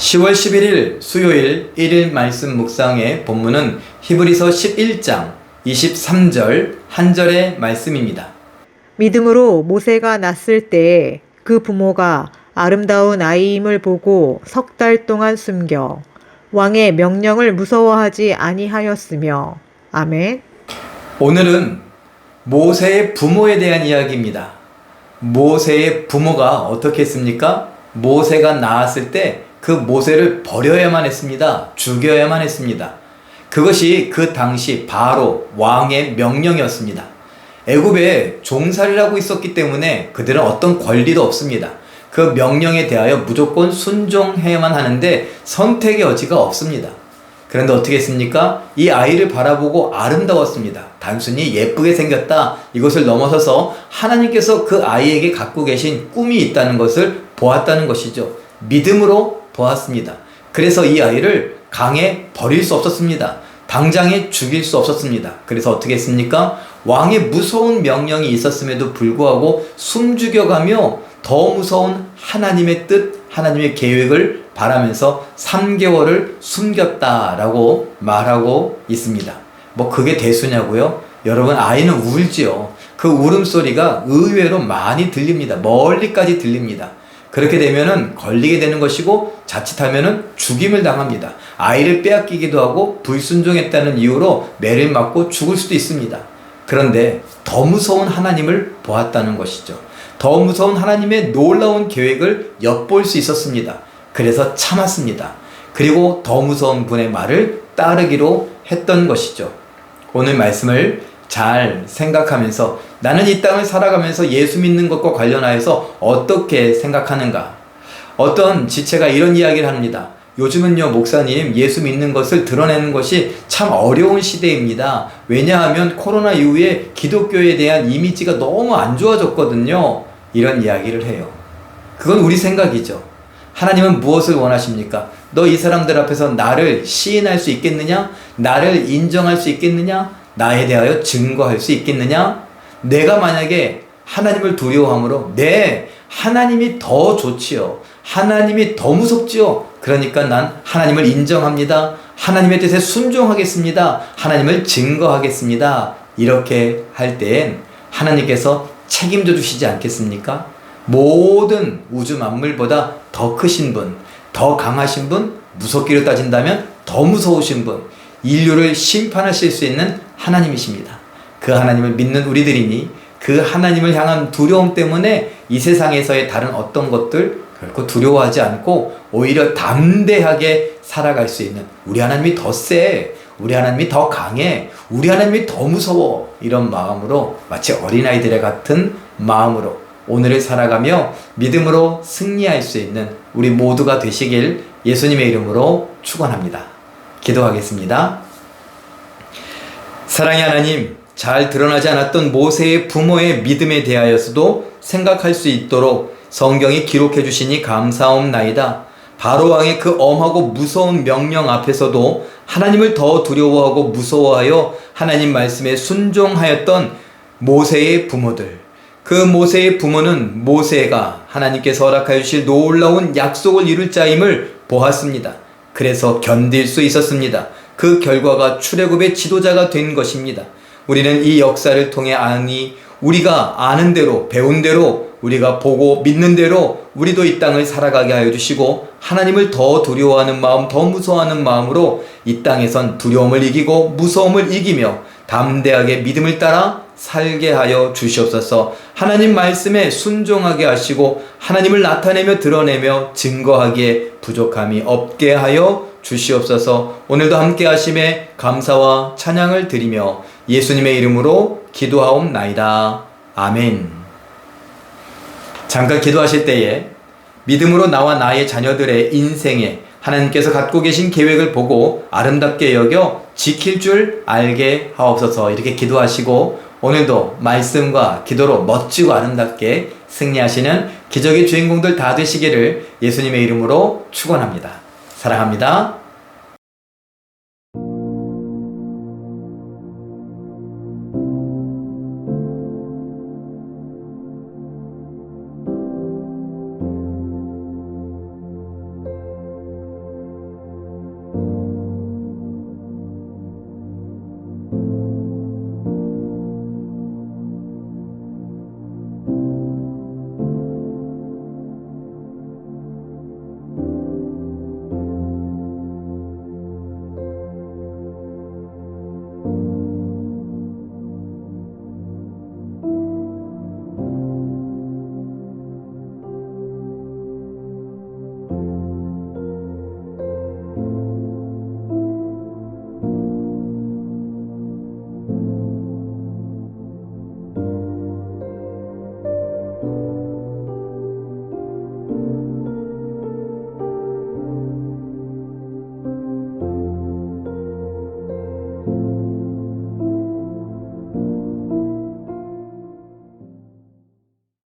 10월 11일 수요일 1일 말씀 묵상의 본문은 히브리서 11장 23절 한 절의 말씀입니다. 믿음으로 모세가 낳았을 때그 부모가 아름다운 아이임을 보고 석 달 동안 숨겨 왕의 명령을 무서워하지 아니하였으며 아멘. 오늘은 모세의 부모에 대한 이야기입니다. 모세의 부모가 어떻게 했습니까? 모세가 낳았을 때 그 모세를 버려야만 했습니다. 죽여야만 했습니다. 그것이 그 당시 바로 왕의 명령이었습니다. 애굽에 종살이를 하고 있었기 때문에 그들은 어떤 권리도 없습니다. 그 명령에 대하여 무조건 순종해야만 하는데 선택의 여지가 없습니다. 그런데 어떻게 했습니까? 이 아이를 바라보고 아름다웠습니다. 단순히 예쁘게 생겼다. 이것을 넘어서서 하나님께서 그 아이에게 갖고 계신 꿈이 있다는 것을 보았다는 것이죠. 믿음으로 보았습니다. 그래서 이 아이를 강에 버릴 수 없었습니다. 당장에 죽일 수 없었습니다. 그래서 어떻게 했습니까? 왕의 무서운 명령이 있었음에도 불구하고 숨죽여가며 더 무서운 하나님의 뜻, 하나님의 계획을 바라면서 3개월을 숨겼다라고 말하고 있습니다. 뭐 그게 대수냐고요? 여러분 아이는 울지요. 그 울음소리가 의외로 많이 들립니다. 멀리까지 들립니다. 그렇게 되면은 걸리게 되는 것이고 자칫하면은 죽임을 당합니다. 아이를 빼앗기기도 하고 불순종했다는 이유로 매를 맞고 죽을 수도 있습니다. 그런데 더 무서운 하나님을 보았다는 것이죠. 더 무서운 하나님의 놀라운 계획을 엿볼 수 있었습니다. 그래서 참았습니다. 그리고 더 무서운 분의 말을 따르기로 했던 것이죠. 오늘 말씀을 잘 생각하면서 나는 이 땅을 살아가면서 예수 믿는 것과 관련하여서 어떻게 생각하는가? 어떤 지체가 이런 이야기를 합니다. 요즘은요, 목사님, 예수 믿는 것을 드러내는 것이 참 어려운 시대입니다. 왜냐하면 코로나 이후에 기독교에 대한 이미지가 너무 안 좋아졌거든요. 이런 이야기를 해요. 그건 우리 생각이죠. 하나님은 무엇을 원하십니까? 너 이 사람들 앞에서 나를 시인할 수 있겠느냐? 나를 인정할 수 있겠느냐? 나에 대하여 증거할 수 있겠느냐? 내가 만약에 하나님을 두려워함으로 네 하나님이 더 좋지요. 하나님이 더 무섭지요. 그러니까 난 하나님을 인정합니다. 하나님의 뜻에 순종하겠습니다. 하나님을 증거하겠습니다. 이렇게 할땐 하나님께서 책임져 주시지 않겠습니까? 모든 우주 만물보다 더 크신 분, 더 강하신 분, 무섭기로 따진다면 더 무서우신 분, 인류를 심판하실 수 있는 하나님이십니다. 그 하나님을 믿는 우리들이니 그 하나님을 향한 두려움 때문에 이 세상에서의 다른 어떤 것들 결코 두려워하지 않고 오히려 담대하게 살아갈 수 있는 우리 하나님이 더 세, 우리 하나님이 더 강해, 우리 하나님이 더 무서워 이런 마음으로 마치 어린아이들의 같은 마음으로 오늘을 살아가며 믿음으로 승리할 수 있는 우리 모두가 되시길 예수님의 이름으로 축원합니다. 기도하겠습니다. 사랑의 하나님, 잘 드러나지 않았던 모세의 부모의 믿음에 대하여서도 생각할 수 있도록 성경이 기록해 주시니 감사옵나이다. 바로왕의 그 엄하고 무서운 명령 앞에서도 하나님을 더 두려워하고 무서워하여 하나님 말씀에 순종하였던 모세의 부모들. 그 모세의 부모는 모세가 하나님께서 허락하여 주실 놀라운 약속을 이룰 자임을 보았습니다. 그래서 견딜 수 있었습니다. 그 결과가 출애굽의 지도자가 된 것입니다. 우리는 이 역사를 통해 아니 우리가 아는 대로 배운 대로 우리가 보고 믿는 대로 우리도 이 땅을 살아가게 하여 주시고 하나님을 더 두려워하는 마음, 더 무서워하는 마음으로 이 땅에선 두려움을 이기고 무서움을 이기며 담대하게 믿음을 따라 살게 하여 주시옵소서. 하나님 말씀에 순종하게 하시고 하나님을 나타내며 드러내며 증거하기에 부족함이 없게 하여 주시옵소서. 오늘도 함께 하심에 감사와 찬양을 드리며 예수님의 이름으로 기도하옵나이다. 아멘. 잠깐 기도하실 때에 믿음으로 나와 나의 자녀들의 인생에 하나님께서 갖고 계신 계획을 보고 아름답게 여겨 지킬 줄 알게 하옵소서 이렇게 기도하시고 오늘도 말씀과 기도로 멋지고 아름답게 승리하시는 기적의 주인공들 다 되시기를 예수님의 이름으로 축원합니다. 사랑합니다.